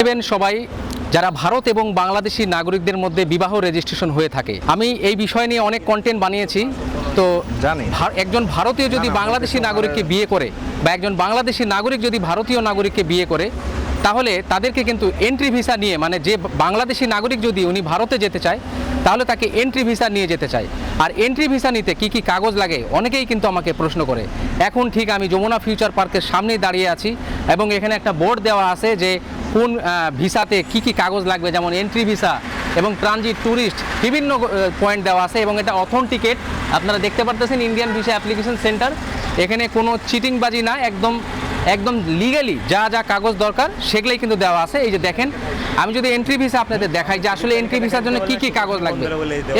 নেবেন সবাই যারা ভারত এবং বাংলাদেশি নাগরিকদের মধ্যে বিবাহ রেজিস্ট্রেশন হয়ে থাকে। আমি এই বিষয় নিয়ে অনেক কন্টেন্ট বানিয়েছি তো জানি। একজন ভারতীয় যদি বাংলাদেশি নাগরিককে বিয়ে করে বা একজন বাংলাদেশি নাগরিক যদি ভারতীয় নাগরিককে বিয়ে করে তাহলে তাদেরকে কিন্তু এন্ট্রি ভিসা নিয়ে মানে যে বাংলাদেশি নাগরিক যদি উনি ভারতে যেতে চায় তাহলে তাকে এন্ট্রি ভিসা নিয়ে যেতে চায়। আর এন্ট্রি ভিসা নিতে কি কি কাগজ লাগে অনেকেই কিন্তু আমাকে প্রশ্ন করে। এখন ঠিক আমি যমুনা ফিউচার পার্কের সামনেই দাঁড়িয়ে আছি এবং এখানে একটা বোর্ড দেওয়া আছে যে কোন ভিসাতে কি কি কাগজ লাগবে? যেমন এন্ট্রি ভিসা এবং ট্রানজিট ট্যুরিস্ট বিভিন্ন পয়েন্ট দেওয়া আছে এবং এটা অথেন্টিকেট আপনারা দেখতে পারতেছেন ইন্ডিয়ান ভিসা অ্যাপ্লিকেশন সেন্টার এখানে কোনো চিটিংবাজি না, একদম একদম লিগালি যা যা কাগজ দরকার সেগুলোই কিন্তু দেওয়া আছে। এই যে দেখেন, আমি যদি এন্ট্রি ভিসা আপনাদের দেখাই যে আসলে এন্ট্রি ভিসার জন্য কি কি কাগজ লাগবে?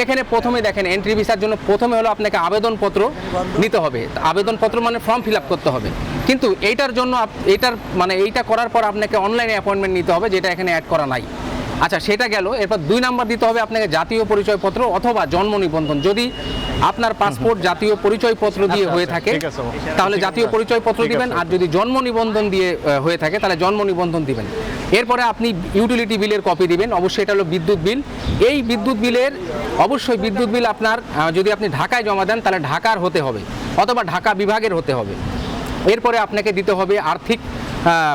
এখানে প্রথমে দেখেন এন্ট্রি ভিসার জন্য প্রথমে হলো আপনাকে আবেদনপত্র নিতে হবে। আবেদনপত্র মানে ফর্ম ফিল করতে হবে। কিন্তু এইটার জন্য এইটার মানে এইটা করার পর আপনাকে অনলাইনে অ্যাপয়েন্টমেন্ট নিতে হবে যেটা এখানে অ্যাড করা নাই। আচ্ছা সেটা গেল। এরপর দুই নাম্বার দিতে হবে আপনাকে জাতীয় পরিচয়পত্র অথবা জন্ম নিবন্ধন। যদি আপনার পাসপোর্ট জাতীয় পরিচয়পত্র দিয়ে আচ্ছা, হয়ে আচ্ছা, থাকে। তাহলে জাতীয় পরিচয়পত্র দিবেন আর যদি জন্ম নিবন্ধন দিয়ে হয়ে থাকে তাহলে জন্ম নিবন্ধন দিবেন। এরপরে আপনি ইউটিলিটি বিলের কপি দিবেন। অবশ্যই এটা হলো বিদ্যুৎ বিল এই বিদ্যুৎ বিলের অবশ্যই বিদ্যুৎ বিল আপনার যদি আপনি ঢাকায় জমা দেন তাহলে ঢাকার হতে হবে অথবা ঢাকা বিভাগের হতে হবে। এরপরে আপনাকে দিতে হবে আর্থিক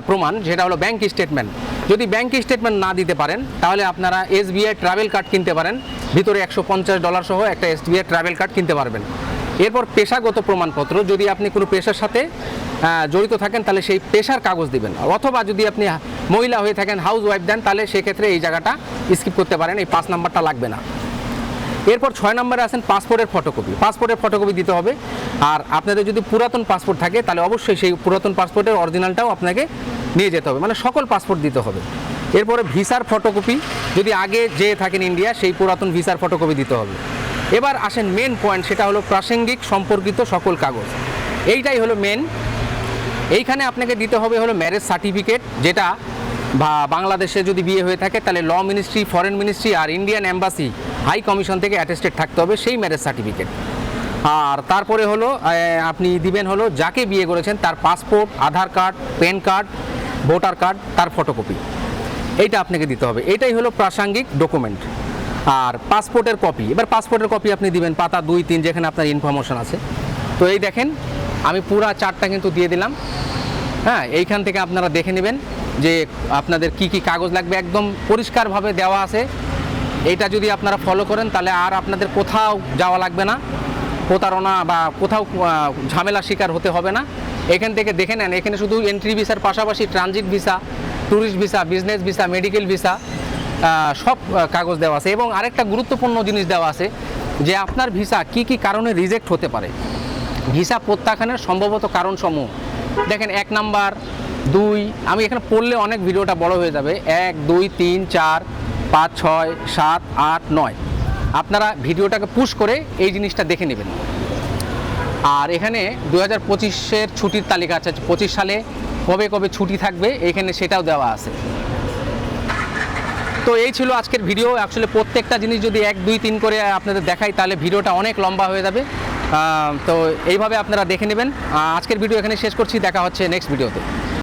প্রমাণ, যেটা হলো ব্যাংক স্টেটমেন্ট যদি ব্যাংক স্টেটমেন্ট না দিতে পারেন, তাহলে আপনারা এসবিআই ট্রাভেল কার্ড কিনতে পারেন। ভিতরে একশো পঞ্চাশ ডলার সহ একটা এসবিআই ট্রাভেল কার্ড কিনতে পারবেন। এরপর পেশাগত প্রমাণপত্র, যদি আপনি কোনো পেশার সাথে জড়িত থাকেন, তাহলে সেই পেশার কাগজ দিবেন। অথবা যদি আপনি মহিলা হয়ে থাকেন হাউস ওয়াইফ দেন, তাহলে সেক্ষেত্রে এই জায়গাটা স্কিপ করতে পারেন, এই পাঁচ নাম্বারটা লাগবে না। এরপর ছয় নম্বরে আসেন পাসপোর্টের ফটোকপি। পাসপোর্টের ফটোকপি দিতে হবে। আর আপনাদের যদি পুরাতন পাসপোর্ট থাকে, তাহলে অবশ্যই সেই পুরাতন পাসপোর্টের অরিজিনালটাও আপনাকে নিয়ে যেতে হবে। মানে সকল পাসপোর্ট দিতে হবে। এরপরে ভিসার ফটোকপি, যদি আগে যে থাকেন ইন্ডিয়া, সেই পুরাতন ভিসার ফটোকপি দিতে হবে। এবার আসেন মেন পয়েন্ট সেটা হলো প্রাসঙ্গিক সম্পর্কিত সকল কাগজ। এইটাই হলো মেন এইখানে আপনাকে দিতে হবে হলো ম্যারেজ সার্টিফিকেট যেটা বা বাংলাদেশে যদি বিয়ে হয়ে থাকে, তাহলে ল মিনিস্ট্রি ফরেন মিনিস্ট্রি আর ইন্ডিয়ান এম্বাসি হাই কমিশন থেকে অ্যাটেস্টেড থাকতে হবে সেই ম্যারেজ সার্টিফিকেট। আর তারপরে হলো আপনি দিবেন হলো যাকে বিয়ে করেছেন, তার passport, Aadhaar card, PAN card, voter card, তার ফটোকপি। এইটা আপনাকে দিতে হবে। এটাই হলো প্রাসঙ্গিক ডকুমেন্ট। আর পাসপোর্টের কপি। এবার পাসপোর্টের কপি আপনি দিবেন, পাতা দুই, তিন, যেখানে আপনার ইনফরমেশন আছে। তো এই দেখেন, আমি পুরা চারটা কিন্তু দিয়ে দিলাম। হ্যাঁ এইখান থেকে আপনারা দেখে নেবেন যে আপনাদের কি কি কাগজ লাগবে। একদম পরিষ্কারভাবে দেওয়া আছে। এইটা যদি আপনারা ফলো করেন, তাহলে আর আপনাদের কোথাও যাওয়া লাগবে না। প্রতারণা বা কোথাও ঝামেলা শিকার হতে হবে না। এখান থেকে দেখে নেন, এখানে শুধু এন্ট্রি ভিসার পাশাপাশি transit visa tourist visa business visa medical visa সব কাগজ দেওয়া আছে। এবং আরেকটা গুরুত্বপূর্ণ জিনিস দেওয়া আছে যে আপনার ভিসা কি কি কারণে রিজেক্ট হতে পারে। ভিসা প্রত্যাখ্যানের সম্ভবত কারণসমূহ। দেখেন, এক নাম্বার, দুই, আমি এখানে পড়লে অনেক ভিডিওটা বড় হয়ে যাবে। এক, দুই, তিন, চার পাঁচ, ছয়, সাত, আট, নয়। আপনারা ভিডিওটাকে পুশ করে এই জিনিসটা দেখে নেবেন। আর এখানে দু হাজার পঁচিশের ছুটির তালিকা আছে পঁচিশ সালে কবে কবে ছুটি থাকবে, এখানে সেটাও দেওয়া আছে। তো এই ছিল আজকের ভিডিও। আসলে প্রত্যেকটা জিনিস যদি এক, দুই, তিন করে আপনাদের দেখাই, তাহলে ভিডিওটা অনেক লম্বা হয়ে যাবে। তো এইভাবে আপনারা দেখে নেবেন। আজকের ভিডিও এখানে শেষ করছি, দেখা হচ্ছে নেক্সট ভিডিওতে।